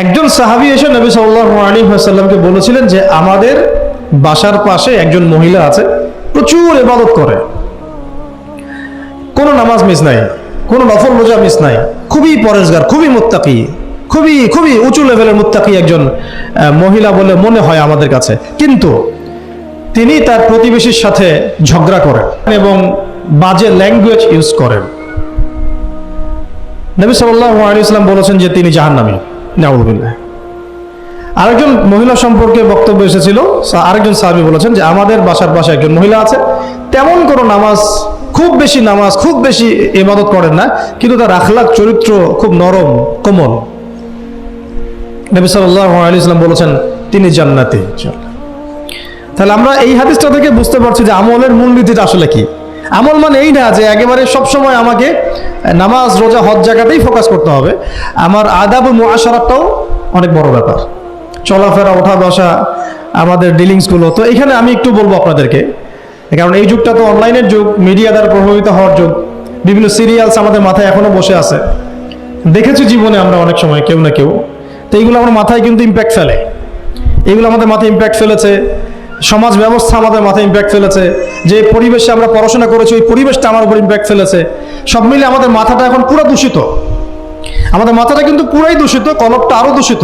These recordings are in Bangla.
একজন সাহাবি এসে নবী সাল্লাহ সাল্লামকে বলেছিলেন যে আমাদের বাসার পাশে একজন মহিলা আছে, প্রচুর ইবাদত করে। কোনো নামাজ মিস নাই, কোনো নফল রোজা মিস নাই, খুবই পরেশগার খুবই মুত্তাকি, খুবই খুবই উঁচু লেভেলের মুত্তাকি একজন মহিলা বলে মনে হয় আমাদের কাছে। কিন্তু তিনি তার প্রতিবেশীর সাথে ঝগড়া করেন এবং বাজে ল্যাঙ্গুয়েজ ইউজ করেন। নবী সাল্লাহ আলী ইসলাম বলেছেন যে তিনি জাহান্নামী। নাউজুবিল্লাহ আরেকজন মহিলা সম্পর্কে বক্তব্য এসেছিল আরেকজন সাহাবী বলেছেন যে আমাদের বাসার পাশে একজন মহিলা আছে, তেমন কোনো নামাজ, খুব বেশি নামাজ, খুব বেশি ইবাদত করেন না, কিন্তু তার আখলাক চরিত্র খুব নরম, কোমল। নবী সাল্লাহ আলী ইসলাম বলেছেন, তিনি জান্নাতি তাহলে আমরা এই হাদিসটা থেকে বুঝতে পারছি যে আমলের মূলনীতিটা আসলে কি। আমল মানে এই না যে একেবারে সবসময় আমাকে নামাজ, রোজা, হজ জায়গাতেই ফোকাস করতে হবে। আমার আদাব ও মুআশারাতটাও অনেক বড় ব্যাপার। চলাফেরা, ওঠা বসা, আমাদের ডিলিংসগুলো তো এখানে আমি একটু বলব আপনাদেরকে, কারণ এই যুগটা তো অনলাইনের যুগ মিডিয়া দ্বারা প্রভাবিত হওয়ার যুগ। বিভিন্ন সিরিয়ালস আমাদের মাথায় এখনও বসে আছে। দেখেছি জীবনে আমরা অনেক সময়, কেউ না কেউ। তো এইগুলো আমার মাথায় কিন্তু ইম্প্যাক্ট ফেলে। এগুলো আমাদের মাথায় ইম্প্যাক্ট ফেলেছে। সমাজ ব্যবস্থা আমাদের মাথায় ইম্প্যাক্ট ফেলেছে। যে পরিবেশে আমরা পড়াশোনা করেছি, ওই পরিবেশটা আমার উপর ইম্প্যাক্ট ফেলেছে। সব মিলে আমাদের মাথাটা এখন পুরো দূষিত। আমাদের মাথাটা কিন্তু পুরাই দূষিত কলপটা আরও দূষিত।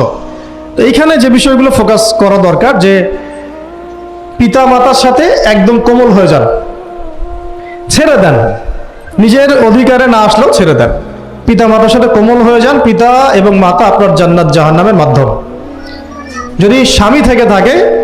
তো এইখানে যে বিষয়গুলো ফোকাস করা দরকার, যে পিতা মাতার সাথে একদম কোমল হয়ে যান। ছেড়ে দেন। নিজের অধিকারে না আসলেও ছেড়ে দেন। পিতা মাতার সাথে কোমল হয়ে যান। পিতা এবং মাতা আপনার জান্নাত জাহান্নামের মাধ্যম। যদি স্বামী থেকে থাকে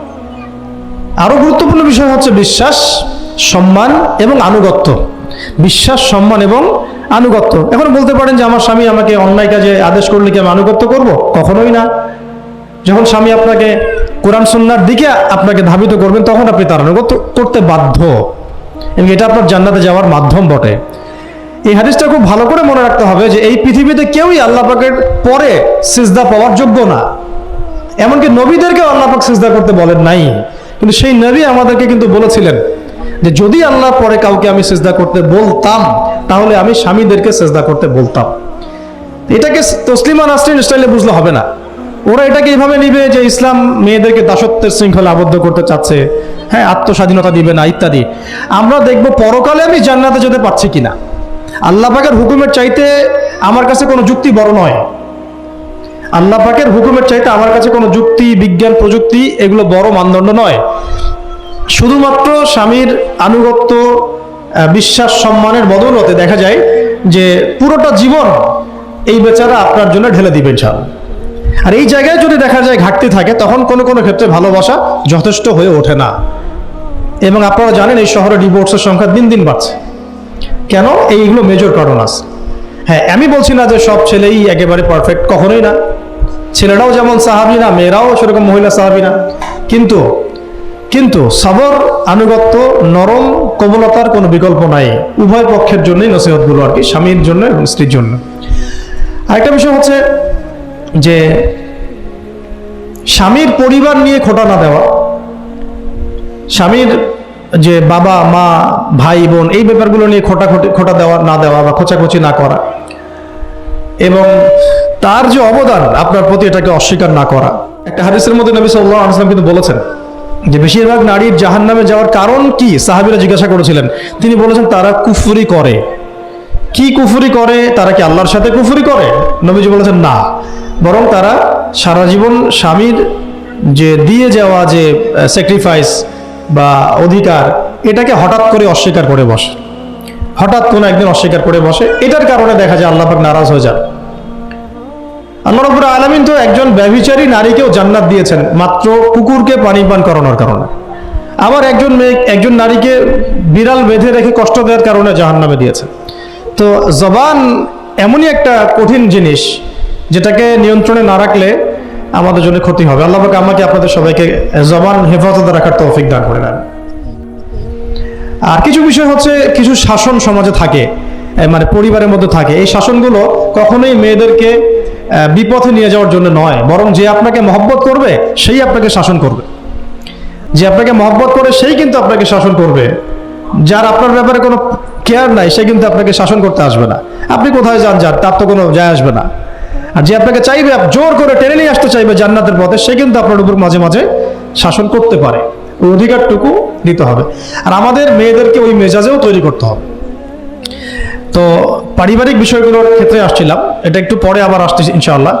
আরও গুরুত্বপূর্ণ বিষয় হচ্ছে বিশ্বাস, সম্মান এবং আনুগত্য। বিশ্বাস, সম্মান এবং আনুগত্য। এখন বলতে পারেন যে আমার স্বামী আমাকে অন্যায় কাজে আদেশ করলে কি আমি আনুগত্য করব? কখনোই না। যখন স্বামী আপনাকে কোরআন সন্ন্যার দিকে আপনাকে ধাবিত করবেন, তখন আপনি তার আনুগত্য করতে বাধ্য। এবং এটা আপনার জান্নাতে যাওয়ার মাধ্যম বটে। এই হাদিসটা খুব ভালো করে মনে রাখতে হবে যে এই পৃথিবীতে কেউই আল্লাহ পাকের পরে সিজদা পাওয়ার যোগ্য না। এমনকি নবীদেরকেও আল্লাহ পাক সিজদা করতে বলেন নাই। কিন্তু সেই নবী আমাদেরকে কিন্তু বলেছিলেন যে যদি আল্লাহ পরে কাউকে আমি সিজদা করতে বলতাম, তাহলে আমি স্বামীদেরকে সিজদা করতে বলতাম। এটাকে তসলিমা নাসরিন স্টাইলে বুঝলে হবে না। ওরা এটাকে এইভাবে নিবে যে ইসলাম মেয়েদেরকে দাসত্বের শৃঙ্খলা আবদ্ধ করতে চাচ্ছে। হ্যাঁ আত্মস্বাধীনতা দিবে না, ইত্যাদি। আমরা দেখব পরকালে আমি জান্নাতে যেতে পারছি কিনা। আল্লাহ পাকের হুকুমের চাইতে আমার কাছে কোনো যুক্তি বড় নয়। আল্লাহ পাকের হুকুমের চাইতে আমার কাছে কোনো যুক্তি, বিজ্ঞান, প্রযুক্তি এগুলো বড় মানদণ্ড নয়। শুধুমাত্র স্বামীর আনুগত্য বিশ্বাস, সম্মানের বদৌলতে দেখা যায় যে পুরোটা জীবন এই বেচারা আপনার জন্য ঢেলে দিবেন ছাড় আর এই জায়গায় যদি দেখা যায় ঘাটতি থাকে, তখন কোনো কোনো ক্ষেত্রে ভালোবাসা যথেষ্ট হয়ে ওঠে না। এবং আপনারা জানেন এই শহরে ডিভোর্সের সংখ্যা দিন দিন বাড়ছে। কেন? এইগুলো মেজর কারণ আছে। হ্যাঁ আমি বলছি না যে সব ছেলেই একেবারে পারফেক্ট কখনোই না। ছেলেরাও যেমন সাহাবি না, মেয়েরাও সেরকম মহিলা সাহাবি না। কিন্তু কিন্তু সবর, আনুগত্য, নরম, কোমলতার কোনো বিকল্প নাই। উভয় পক্ষের জন্যই নসিহতগুলো আর কি, স্বামীর জন্য এবং স্ত্রীর জন্য। আরেকটা বিষয় হচ্ছে যে, স্বামীর পরিবার নিয়ে খোটা না দেওয়া, স্বামীর যে বাবা, মা, ভাই, বোন, এই ব্যাপারগুলো নিয়ে খোটা খোটা দেওয়া না দেওয়া বা খোঁচাখুচি না করা। এবং তার যে অবদান, আপনার প্রতি এটাকে অস্বীকার না করা। একটা হাদিসের মধ্যে নবী সাল্লাহ কিন্তু বলেছেন যে বেশিরভাগ নারীর জাহান নামে যাওয়ার কারণ কি? সাহাবিরা জিজ্ঞাসা করেছিলেন। তিনি বলেছেন, তারা কুফুরি করে। কি কুফুরি করে? তারা কি আল্লাহর সাথে কুফুরি করে? নবীজি বলেছেন, না। বরং তারা সারা জীবন স্বামীর যে দিয়ে যাওয়া যে স্যাক্রিফাইস বা অধিকার, এটাকে হঠাৎ করে অস্বীকার করে বসে। হঠাৎ কোনো একদিন অস্বীকার করে বসে। এটার কারণে দেখা যায় আল্লাহ নারাজ হয়ে যান। আল্লাহ রবুর আলমিন তো একজন ব্যভিচারী নারীকেও জান্নাত দিয়েছেন, মাত্র কুকুরকে পানি পান করানোর কারণে। আবার একজন মেয়ে, একজন নারীকে বিড়াল বেঁধে রেখে কষ্ট দেওয়ার কারণে জাহান নামে দিয়েছেন। তো জবান এমনই একটা কঠিন জিনিস, যেটাকে নিয়ন্ত্রণে না রাখলে আমাদের জন্য ক্ষতি হবে। আল্লাহ পাক আমাকে আপনাদের সবাইকে জবান হেফাজতে রাখার তৌফিক দান করে দেন। আর কিছু বিষয় হচ্ছে, কিছু শাসন সমাজে থাকে মানে পরিবারের মধ্যে থাকে। এই শাসনগুলো কখনোই মেয়েদেরকে বিপথে নিয়ে যাওয়ার জন্য নয়, বরং যে আপনাকে মহব্বত করবে, সেই আপনাকে শাসন করবে। যে আপনাকে মহব্বত করে, সেই কিন্তু আপনাকে শাসন করবে। যার আপনার ব্যাপারে কোনো কেয়ার নাই, সে কিন্তু আপনাকে শাসন করতে আসবে না। আপনি কোথায় যান যান তার তো কোনো যায় আসবে না। আর যে আপনাকে চাইবে জোর করে টেনে নিয়ে আসতে চাইবে জান্নাতের পথে, সে কিন্তু আপনার উপর মাঝে মাঝে শাসন করতে পারে। ওই অধিকারটুকু দিতে হবে। আর আমাদের মেয়েদেরকে ওই মেজাজেও তৈরি করতে হবে। তো পারিবারিক বিষয়গুলোর ক্ষেত্রে আসছিলাম। এটা একটু পরে আবার আসতেছি ইনশাআল্লাহ।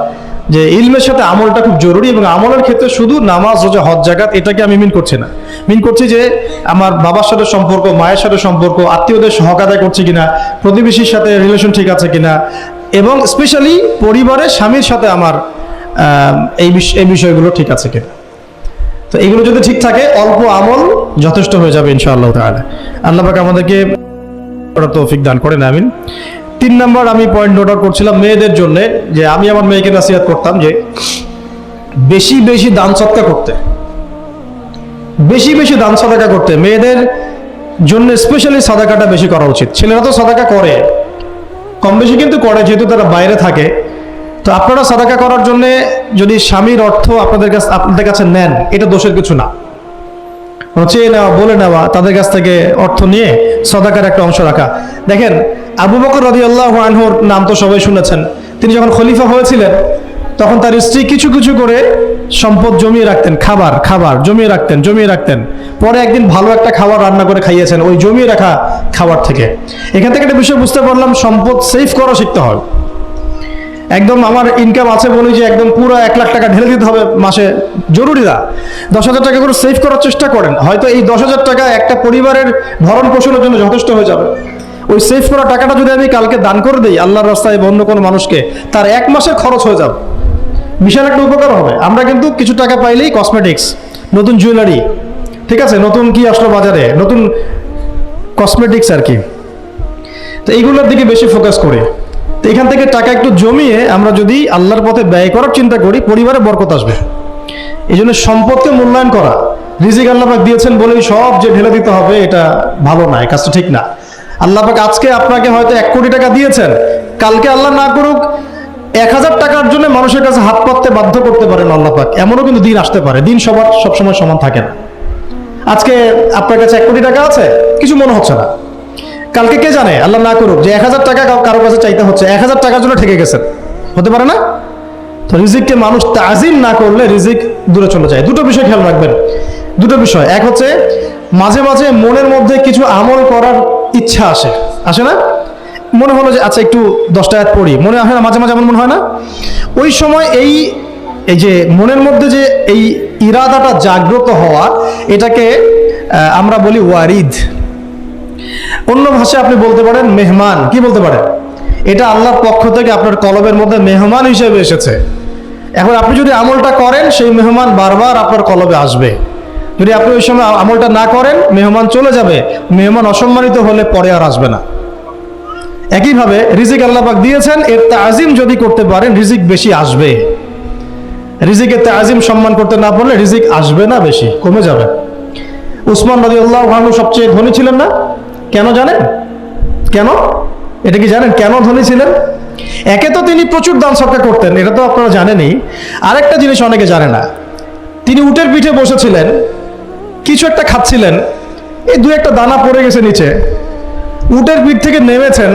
যে ইলমের সাথে আমলটা খুব জরুরি এবং আমলের ক্ষেত্রে শুধু নামাজ, রোজা, হজ জাকাত এটাকে আমি মিন করছি না। মিন করছি যে আমার বাবার সাথে সম্পর্ক, মায়ের সাথে সম্পর্ক, আত্মীয়দের হক আদায় করছি কিনা, প্রতিবেশীর সাথে রিলেশন ঠিক আছে কিনা এবং স্পেশালি পরিবারের স্বামীর সাথে আমার এই এই বিষয়গুলো ঠিক আছে কিনা। তো এগুলো যদি ঠিক থাকে, অল্প আমল যথেষ্ট হয়ে যাবে ইনশাআল্লাহ তাহলে আল্লাহ পাক আমাদেরকে করার তৌফিক দান করেন, আমিন। তিন নম্বর আমি পয়েন্ট নোট আউট করছিলাম মেয়েদের জন্য, যে আমি আমার মেয়েকে নাসিহাত করতাম যে বেশি বেশি দান সৎকা করতে। বেশি বেশি দান সদাকা করতে। মেয়েদের জন্য স্পেশালি সাদাকাটা বেশি করা উচিত। ছেলেরা তো সাদাকা করে। কম বেশি কিন্তু করে, যেহেতু তারা বাইরে থাকে। তো আপনারা সাদাকা করার জন্য যদি স্বামীর অর্থ আপনাদের কাছে আপনাদের কাছে নেন, এটা দোষের কিছু না। চেয়ে নেওয়া, বলে নেওয়া, তাদের কাছ থেকে অর্থ নিয়ে সদাকার একটা অংশ রাখা। দেখেন, আবু বকর রদি আল্লাহ আনহুর নাম তো সবাই শুনেছেন। তিনি যখন খলিফা হয়েছিলেন, তখন তার স্ত্রী কিছু কিছু করে সম্পদ জমিয়ে রাখতেন, খাবার খাবার জমিয়ে রাখতেন জমিয়ে রাখতেন। পরে একদিন ভালো একটা খাবার রান্না করে খাইয়েছেন, ওই জমিয়ে রাখা খাবার থেকে। এখান থেকে একটা বিষয় বুঝতে পারলাম, সম্পদ সেভ করা শিখতে হয়। একদম আমার ইনকাম আছে বলি যে একদম পুরো এক লাখ টাকা ঢেলে দিতে হবে মাসে। জরুরি না। দশ হাজার টাকা করে সেভ করার চেষ্টা করেন। হয়তো এই দশ হাজার টাকা একটা পরিবারের ভরণ পোষণের জন্য যথেষ্ট হয়ে যাবে। ওই সেভ করা টাকাটা যদি আমি কালকে দান করে দিই, আল্লাহর রাস্তায় অন্য কোনো মানুষকে, তার এক মাসের খরচ হয়ে যাবে। বিশাল একটা উপকার হবে। আমরা কিন্তু কিছু টাকা পাইলেই কসমেটিক্স নতুন জুয়েলারি ঠিক আছে? নতুন কি আসলো বাজারে? নতুন কসমেটিক্স আর কি। তো এইগুলোর দিকে বেশি ফোকাস করি। তো এখান থেকে টাকা একটু জমিয়ে আমরা যদি আল্লাহর পথে ব্যয় করার চিন্তা করি, পরিবারে বরকত আসবে। এই জন্য সম্পদকে মূল্যায়ন করা। রিজিক আল্লাপাক দিয়েছেন বলেই সব যে ঢেলে দিতে হবে, এটা ভালো না কাজটা ঠিক না। আল্লাপাক আজকে আপনাকে হয়তো এক কোটি টাকা দিয়েছেন। কালকে আল্লাহ না করুক, এক হাজার টাকার জন্য মানুষের কাছে হাত পাততে বাধ্য করতে পারেন আল্লাপাক এমনও কিন্তু দিন আসতে পারে, দিন সবার সবসময় সমান থাকে না। আজকে আপনার কাছে এক কোটি টাকা আছে, কিছু মনে হচ্ছে না। কালকে কে জানে? আল্লাহ না করুক, যে এক হাজার টাকা কারও কাছে চাইতে হচ্ছে, এক হাজার টাকার জন্য ঠেকে গেছেন। হতে পারে না? তো রিজিককে মানুষ তাজিম না করলে রিজিক দূরে চলে যায়। দুটো বিষয় খেয়াল রাখবেন। দুটো বিষয়। এক হচ্ছে, মাঝে মাঝে মনের মধ্যে কিছু আমল করার ইচ্ছা আসে। আসে না? মনে হলো যে আচ্ছা একটু দশটা আয়াত পড়ি। মনে আসে না, মাঝে মাঝে এমন মনে হয় না? ওই সময় এই এই যে মনের মধ্যে যে এই ইরাদাটা জাগ্রত হওয়া, এটাকে আমরা বলি ওয়ারিদ। অন্য ভাষায় আপনি বলতে পারেন মেহমান। কি বলতে পারেন এটা আল্লাহর পক্ষ থেকে আপনার কলবের মধ্যে মেহমান হিসেবে এসেছে। এখন আপনি যদি আমলটা করেন, সেই মেহমান বারবার আপনার কলবে আসবে। যদি আপনি ওই সময় আমলটা না করেন, মেহমান চলে যাবে। মেহমান অসম্মানিত হলে পরে আর আসবে না। একইভাবে রিজিক আল্লাপাক দিয়েছেন, এর তাজিম যদি করতে পারেন, রিজিক বেশি আসবে। রিজিকের তাজিম সম্মান করতে না পারলে রিজিক আসবে না বেশি, কমে যাবে। উসমান নদী আল্লাহ সবচেয়ে ধনী ছিলেন না? কেন জানেন? কেন? এটা কি জানেন? কেন ধনী ছিলেন? একে তো তিনি প্রচুর দান সরকার করতেন, এটা তো আপনারা জানেনই। আরেকটা জিনিস অনেকে জানে না, তিনি উটের পিঠে বসেছিলেন, কিছু একটা খাচ্ছিলেন, এই দু একটা দানা পড়ে গেছে নিচে। উটের পিঠ থেকে নেমেছেন,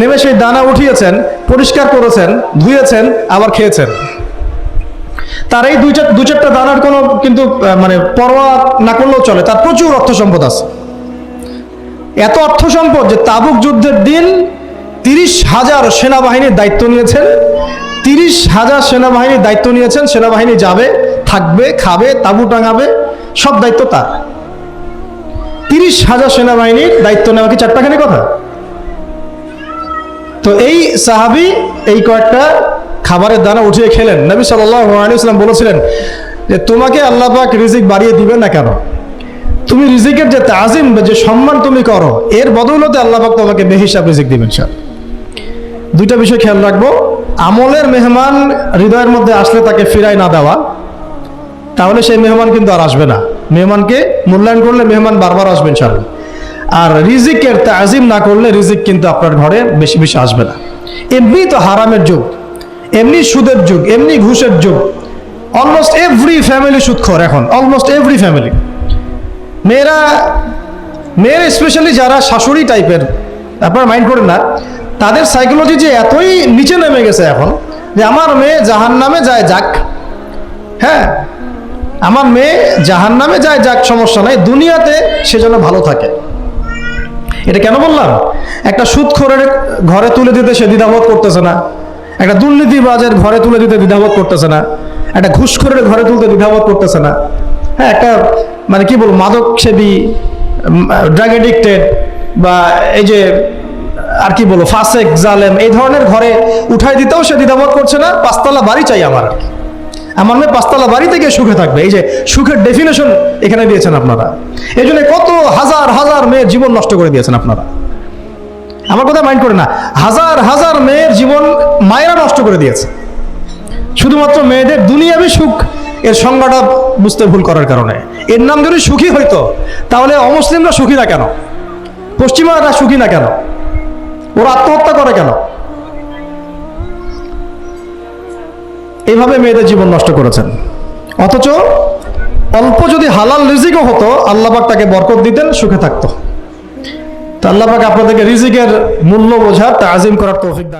নেমে সেই দানা উঠিয়েছেন, পরিষ্কার করেছেন, ধুয়েছেন, আবার খেয়েছেন। তার এই দুই চার দু চারটা দানার কোনো কিন্তু মানে পরোয়া না করলেও চলে, তার প্রচুর অর্থ সম্পদ আছে। এত অর্থ সম্পদ যে তাবুক যুদ্ধের দিন তিরিশ হাজার সেনাবাহিনীর দায়িত্ব নিয়েছেন। তিরিশ হাজার সেনাবাহিনীর দায়িত্ব নিয়েছেন, সেনাবাহিনী যাবে, থাকবে, খাবে, তাবু টাঙাবে, সব দায়িত্ব তার। তিরিশ হাজার সেনাবাহিনীর দায়িত্ব নেওয়া কি চারটাখানি কথা? তো এই সাহাবি এই কয়েকটা খাবারের দানা উঠিয়ে খেলেন। নবী সাল্লাম বলেছিলেন যে, তোমাকে আল্লাহ পাক রিজিক বাড়িয়ে দিবেন না কেন? তুমি রিজিকের যে তাজিম যে সম্মান তুমি করো, এর বদৌলতে আল্লাহ পাক তোমাকে বেহিসাব রিজিক দিবেন স্যার দুইটা বিষয় খেয়াল রাখব। আমলের মেহমান হৃদয়ের মধ্যে আসলে তাকে ফিরাই না দেওয়া, তাহলে সেই মেহমান কিন্তু আর আসবে না। মেহমানকে মূল্যায়ন করলে মেহমান বারবার আসবেন ইনশাআল্লাহ। আর রিজিকের তাজিম না করলে রিজিক কিন্তু আপনার ঘরে বেশি বেশি আসবে না। এমনি তো হারামের যুগ, এমনি সুদের যুগ, এমনি ঘুষের যুগ। অলমোস্ট এভরি ফ্যামিলি সুদখোর এখন অলমোস্ট এভরি ফ্যামিলি মেয়েরা, মেয়ের স্পেশালি যারা শাশুড়ি টাইপের আপনারা মাইন্ড করেন না, তাদের সাইকোলজি যে এতই নিচে নেমে গেছে এখন, যে আমার মেয়ে জাহান নামে যায় যাক হ্যাঁ? আমার মেয়ে জাহান নামে যায় যাক, সমস্যা নাই, দুনিয়াতে সে যেন ভালো থাকে। এটা কেন বললাম? একটা সুদখোরের ঘরে তুলে দিতে সে দ্বিধাবোধ করতেছে না, একটা দুর্নীতিবাজের ঘরে তুলে দিতে দ্বিধাবোধ করতেছে না, একটা ঘুষখোরের ঘরে তুলতে দ্বিধাবোধ করতেছে না হ্যাঁ? একটা মানে কি বলব মাদক সেবী ড্রাগ এডিক্টেড বা এই যে, আর কি বলব ফাসেক জালেম, এই ধরনের ঘরে উঠাই দিতেও সে দ্বিধাবোধ করছে না, পাঁচতলা বাড়ি চাই আমার। আর কি। আমার মেয়ে পাঁচতলা বাড়ি থেকে সুখে থাকবে। এই যে, সুখের ডেফিনেশন এখানে দিয়েছেন আপনারা। এই জন্য কত হাজার হাজার মেয়ের জীবন নষ্ট করে দিয়েছেন আপনারা। আমার কথা মাইন্ড করে না। হাজার হাজার মেয়ের জীবন মায়েরা নষ্ট করে দিয়েছে। শুধুমাত্র মেয়েদের দুনিয়াবি সুখ এর সংজ্ঞাটা বুঝতে ভুল করার কারণে। এর নাম যদি সুখী হইতো, তাহলে অমুসলিমরা সুখী না কেন? পশ্চিমারা সুখী না কেন? ওরা আত্মহত্যা করে কেন? এইভাবে মেয়েদের জীবন নষ্ট করেছেন। অথচ অল্প যদি হালাল রিজিকও হতো আল্লাহবাক তাকে বরকত দিতেন, সুখে থাকতো। তা আল্লাহবাক আপনাদেরকে রিজিকের মূল্য বোঝার, তাজিম করার তৌফিক